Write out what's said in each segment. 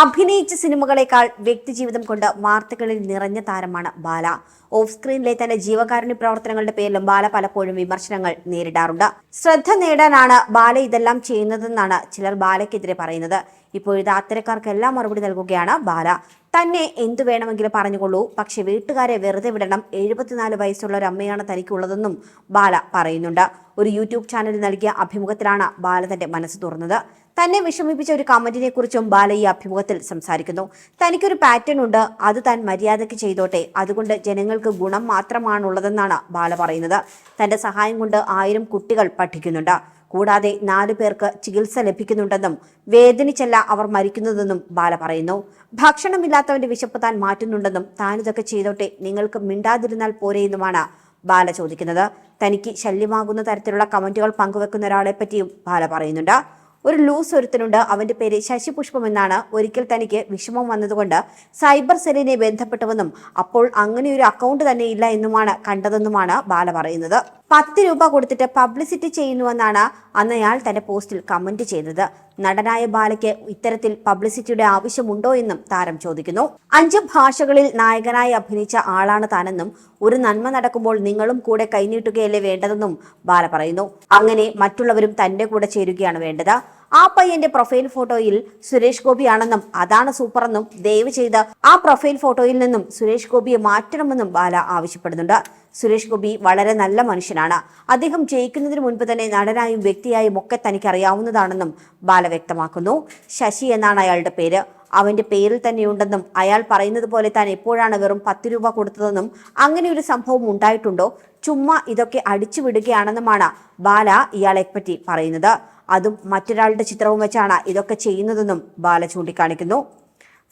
അഭിനയിച്ച സിനിമകളെക്കാൾ വ്യക്തിജീവിതം കൊണ്ട് വാർത്തകളിൽ നിറഞ്ഞ താരമാണ് ബാല. ഓഫ് സ്ക്രീനിലെ തന്റെ ജീവകാരുണ്യ പ്രവർത്തനങ്ങളുടെ പേരിലും ബാല പലപ്പോഴും വിമർശനങ്ങൾ നേരിടാറുണ്ട്. ശ്രദ്ധ നേടാനാണ് ബാല ഇതെല്ലാം ചെയ്യുന്നതെന്നാണ് ചിലർ ബാലയ്ക്കെതിരെ പറയുന്നത്. ഇപ്പോഴത്തെ അത്തരക്കാർക്കെല്ലാം മറുപടി നൽകുകയാണ് ബാല. തന്നെ എന്തു വേണമെങ്കിലും പറഞ്ഞുകൊള്ളൂ. പക്ഷെ വീട്ടുകാരെ വെറുതെ വിടണം. എഴുപത്തിനാല് വയസ്സുള്ള ഒരു അമ്മയാണ് തനിക്കുള്ളതെന്നും ബാല പറയുന്നുണ്ട്. ഒരു യൂട്യൂബ് ചാനലിൽ നൽകിയ അഭിമുഖത്തിലാണ് ബാല തന്റെ മനസ്സ് തുറന്നത്. തന്നെ വിഷമിപ്പിച്ച ഒരു കമന്റിനെ കുറിച്ചും ബാല ഈ അഭിമുഖത്തിൽ സംസാരിക്കുന്നു. തനിക്കൊരു പാറ്റേൺ ഉണ്ട്. അത് താൻ മര്യാദയ്ക്ക് ചെയ്തോട്ടെ. അതുകൊണ്ട് ജനങ്ങൾക്ക് ഗുണം മാത്രമാണുള്ളതെന്നാണ് ബാല പറയുന്നത്. തന്റെ സഹായം കൊണ്ട് ആയിരം കുട്ടികൾ പഠിക്കുന്നുണ്ട്. കൂടാതെ നാലു പേർക്ക് ചികിത്സ ലഭിക്കുന്നുണ്ടെന്നും വേദനിച്ചല്ല അവർ മരിക്കുന്നതെന്നും ബാല പറയുന്നു. ഭക്ഷണമില്ലാത്തവന്റെ വിശപ്പ് താൻ മാറ്റുന്നുണ്ടെന്നും താനിതൊക്കെ ചെയ്തോട്ടെ നിങ്ങൾക്ക് മിണ്ടാതിരുന്നാൽ പോരെയെന്നുമാണ് ബാല ചോദിക്കുന്നത്. തനിക്ക് ശല്യമാകുന്ന തരത്തിലുള്ള കമന്റുകൾ പങ്കുവെക്കുന്ന ഒരാളെ പറ്റിയും ബാല പറയുന്നുണ്ട്. ഒരു ലൂസ് ഒരുത്തനുണ്ട്. അവന്റെ പേര് ശശിപുഷ്പം എന്നാണ്. ഒരിക്കൽ തനിക്ക് വിഷമം വന്നതുകൊണ്ട് സൈബർ സെല്ലിനെ ബന്ധപ്പെട്ടുവെന്നും അപ്പോൾ അങ്ങനെ ഒരു അക്കൗണ്ട് തന്നെ ഇല്ല എന്നുമാണ് കണ്ടതെന്നുമാണ് ബാല പറയുന്നത്. പത്ത് രൂപ കൊടുത്തിട്ട് പബ്ലിസിറ്റി ചെയ്യുന്നുവെന്നാണ് അന്ന് അയാൾ തന്റെ പോസ്റ്റിൽ കമന്റ് ചെയ്തത്. നടനായ ബാലയ്ക്ക് ഇത്തരത്തിൽ പബ്ലിസിറ്റിയുടെ ആവശ്യമുണ്ടോ എന്നും താരം ചോദിക്കുന്നു. അഞ്ച് ഭാഷകളിൽ നായകനായി അഭിനയിച്ച ആളാണ് താനെന്നും ഒരു നന്മ നടക്കുമ്പോൾ നിങ്ങളും കൂടെ കൈനീട്ടുകയല്ലേ വേണ്ടതെന്നും ബാല പറയുന്നു. അങ്ങനെ മറ്റുള്ളവരും തന്റെ കൂടെ ചേരുകയാണ് വേണ്ടത്. ആ പയ്യന്റെ പ്രൊഫൈൽ ഫോട്ടോയിൽ സുരേഷ് ഗോപിയാണെന്നും അതാണ് സൂപ്പറെന്നും ദയവ് ചെയ്ത് ആ പ്രൊഫൈൽ ഫോട്ടോയിൽ നിന്നും സുരേഷ് ഗോപിയെ മാറ്റണമെന്നും ബാല ആവശ്യപ്പെടുന്നുണ്ട്. സുരേഷ് ഗോപി വളരെ നല്ല മനുഷ്യനാണ്. അദ്ദേഹം ജയിക്കുന്നതിന് മുൻപ് തന്നെ നടനായും വ്യക്തിയായും ഒക്കെ തനിക്ക് അറിയാവുന്നതാണെന്നും ബാല വ്യക്തമാക്കുന്നു. ശശി എന്നാണ് അയാളുടെ പേര്. അവന്റെ പേരിൽ തന്നെയുണ്ടെന്നും അയാൾ പറയുന്നത് പോലെ താൻ എപ്പോഴാണ് വെറും പത്ത് രൂപ കൊടുത്തതെന്നും അങ്ങനെ ഒരു സംഭവം ഉണ്ടായിട്ടുണ്ടോ? ചുമ്മാ ഇതൊക്കെ അടിച്ചു വിടുകയാണെന്നുമാണ് ബാല ഇയാളെപ്പറ്റി പറയുന്നത്. അതും മറ്റൊരാളുടെ ചിത്രവും വെച്ചാണ് ഇതൊക്കെ ചെയ്യുന്നതെന്നും ബാല ചൂണ്ടിക്കാണിക്കുന്നു.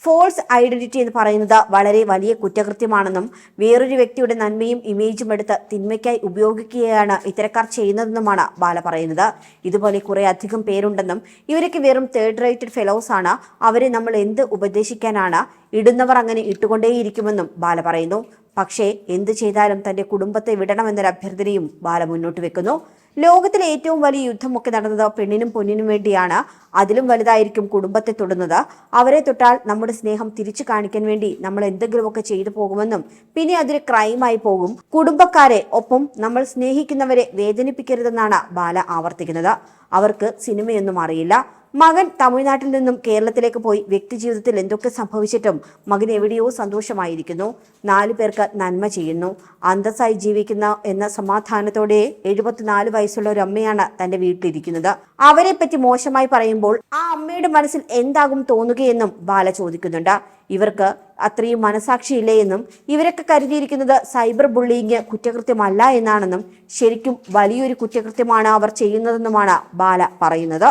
ഫോൾസ് ഐഡന്റിറ്റി എന്ന് പറയുന്നത് വളരെ വലിയ കുറ്റകൃത്യമാണെന്നും വേറൊരു വ്യക്തിയുടെ നന്മയും ഇമേജും എടുത്ത് തിന്മയ്ക്കായി ഉപയോഗിക്കുകയാണ് ഇത്തരക്കാർ ചെയ്യുന്നതെന്നുമാണ് ബാല പറയുന്നത്. ഇതുപോലെ കുറെ അധികം പേരുണ്ടെന്നും ഇവരൊക്കെ വെറും തേർഡ് റേറ്റഡ് ഫെലോസ് ആണ്. അവരെ നമ്മൾ എന്ത് ഉപദേശിക്കാനാണ്? ഇടുന്നവർ അങ്ങനെ ഇട്ടുകൊണ്ടേയിരിക്കുമെന്നും ബാല പറയുന്നു. പക്ഷേ എന്ത് ചെയ്താലും തന്റെ കുടുംബത്തെ വിടണമെന്നൊരു അഭ്യർത്ഥനയും ബാല മുന്നോട്ട് വെക്കുന്നു. ലോകത്തിലെ ഏറ്റവും വലിയ യുദ്ധമൊക്കെ നടന്നത് പെണ്ണിനും പൊന്നിനും വേണ്ടിയാണ്. അതിലും വലുതായിരിക്കും കുടുംബത്തെ തൊടുന്നത്. അവരെ തൊട്ടാൽ നമ്മുടെ സ്നേഹം തിരിച്ചു കാണിക്കാൻ വേണ്ടി നമ്മൾ എന്തെങ്കിലുമൊക്കെ ചെയ്തു പോകുമെന്നും പിന്നെ അതൊരു ക്രൈമായി പോകും. കുടുംബക്കാരെ ഒപ്പം നമ്മൾ സ്നേഹിക്കുന്നവരെ വേദനിപ്പിക്കരുതെന്നാണ് ബാല ആവർത്തിക്കുന്നത്. അവർക്ക് സിനിമയൊന്നും അറിയില്ല. മകൻ തമിഴ്നാട്ടിൽ നിന്നും കേരളത്തിലേക്ക് പോയി വ്യക്തി ജീവിതത്തിൽ എന്തൊക്കെ സംഭവിച്ചിട്ടും മകൻ എവിടെയോ സന്തോഷമായിരിക്കുന്നു. നാലു പേർക്ക് നന്മ ചെയ്യുന്നു. അന്തസ്സായി ജീവിക്കുന്ന എന്ന സമാധാനത്തോടെ എഴുപത്തിനാല് വയസ്സുള്ള ഒരു അമ്മയാണ് തന്റെ വീട്ടിലിരിക്കുന്നത്. അവരെ പറ്റി മോശമായി പറയുമ്പോൾ ആ അമ്മയുടെ മനസ്സിൽ എന്താകും തോന്നുകയെന്നും ബാല ചോദിക്കുന്നുണ്ട്. ഇവർക്ക് അത്രയും മനസാക്ഷിയില്ലേ എന്നും ഇവരൊക്കെ കരുതിയിരിക്കുന്നത് സൈബർ ബുള്ളിങ് കുറ്റകൃത്യമല്ല എന്നാണെന്നും ശരിക്കും വലിയൊരു കുറ്റകൃത്യമാണ് അവർ ചെയ്യുന്നതെന്നുമാണ് ബാല പറയുന്നത്.